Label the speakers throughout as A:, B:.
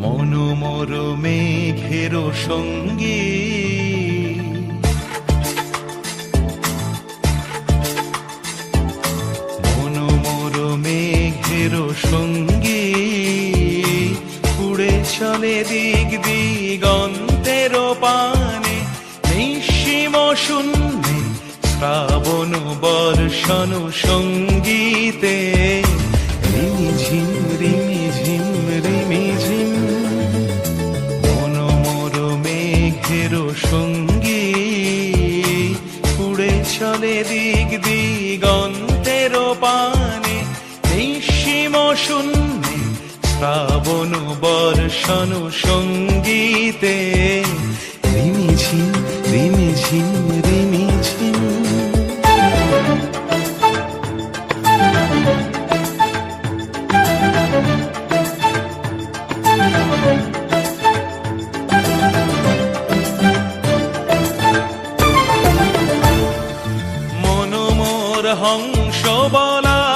A: মনোমর মেঘের সঙ্গী দিক দিগন্তের পানে নিঃসীম শূন্যে শ্রাবণ বর্ষণ সঙ্গীতে। মেঘের চলে দিক দিগন্তের পানে নিঃসীম শূন্যে শ্রাবণ বর্ষণ সঙ্গীতে। রিমি ঝিম রিমি ঝিম রিমি ঝিম মনোমোর হংস বলাকার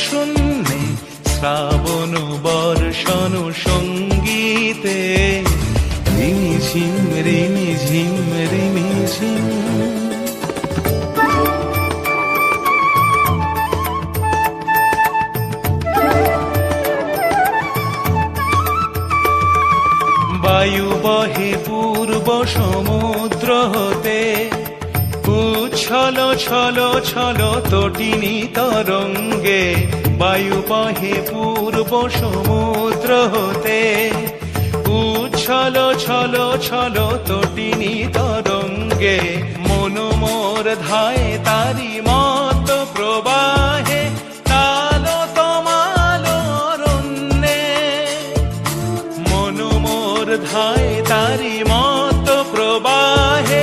A: শূন্যে শ্রাবণ বর্ষণ সঙ্গীতে রিমি ঝিম রিমি ঝিম রিমি ঝিম বায়ু বহে পূর্ব সমুদ্র হতে উচ্ছল, ছল ছল তটিনী তরঙ্গে বায়ু বহে পূর্ব সমুদ্র হতে। উচ্ছল, ছল ছল তটিনী তরঙ্গে মনোমোর ধায় তারি মত প্রবাহে তালো তোমালো রণ্যে মনোমোর ধায় তারি মত প্রবাহে